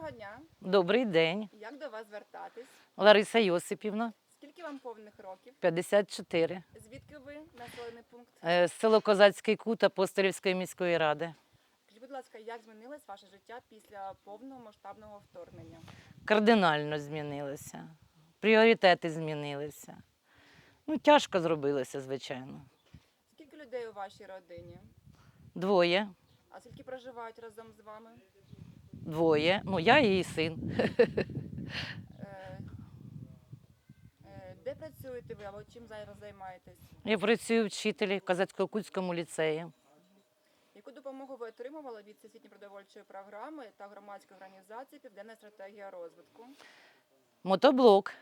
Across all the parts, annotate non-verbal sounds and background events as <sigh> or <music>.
Доброго дня. Добрий день, Як до вас звертатись? Лариса Йосипівна, Скільки вам повних років? 54. Звідки ви населений пункт? Е, Село Козацький кут Апостолівської міської ради. Скажіть, будь ласка, як змінилось ваше життя після повного масштабного вторгнення? Кардинально змінилося. Пріоритети змінилися. Ну, тяжко зробилося, звичайно. Скільки людей у вашій родині? Двоє. А скільки проживають разом з вами? Двоє. Ну, я і її син. Е, е, де працюєте ви або чим зараз займаєтесь? Я працюю вчителі в Козацько-Кутському ліцеї. Яку допомогу ви отримували від Всесвітньої продовольчої програми та громадської організації Південна стратегія розвитку? Мотоблок.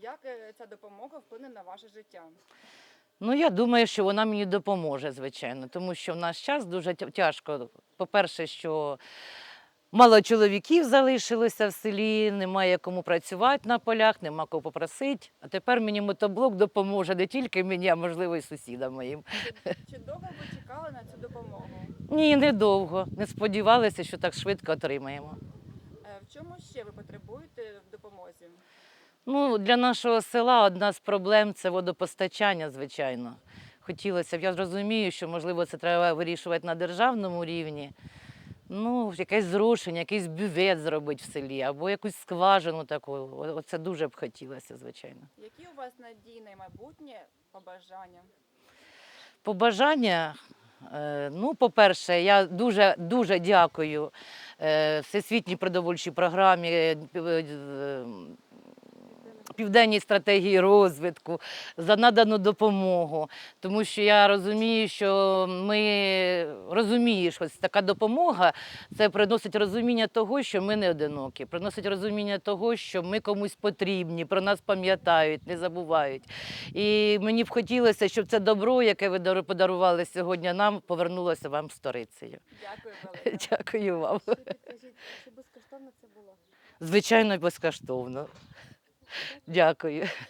Як е, ця допомога вплине на ваше життя? Ну, я думаю, що вона мені допоможе, звичайно, тому що в наш час дуже тяжко. По-перше, що мало чоловіків залишилося в селі, немає кому працювати на полях, нема кого попросити. А тепер мені мотоблок допоможе не тільки мені, а можливо і сусідам моїм. Чи, довго ви чекали на цю допомогу? Ні, недовго. Не сподівалися, що так швидко отримаємо. Е, В чому ще ви потребуєте в допомозі? Ну, для нашого села одна з проблем це водопостачання, звичайно. Хотілося б, я розумію, що можливо це треба вирішувати на державному рівні. Ну, якесь зрушення, якийсь бювет зробити в селі, або якусь скважину таку. Оце дуже б хотілося, звичайно. Які у вас надії на майбутнє побажання? Побажання. е, Ну, по-перше, я дуже дуже дякую е, Всесвітній продовольчій програмі, е, Південній стратегії розвитку за надану допомогу. Тому що я розумію, що ми розуміємо, що ось така допомога це приносить розуміння того, що ми не одинокі, приносить розуміння того, що ми комусь потрібні, про нас пам'ятають, не забувають. І мені б хотілося, щоб це добро, яке ви подарували сьогодні нам, повернулося вам сторицею. Дякую <laughs> велике. Дякую вам. Чи безкоштовно це було? Звичайно, безкоштовно. Дякую.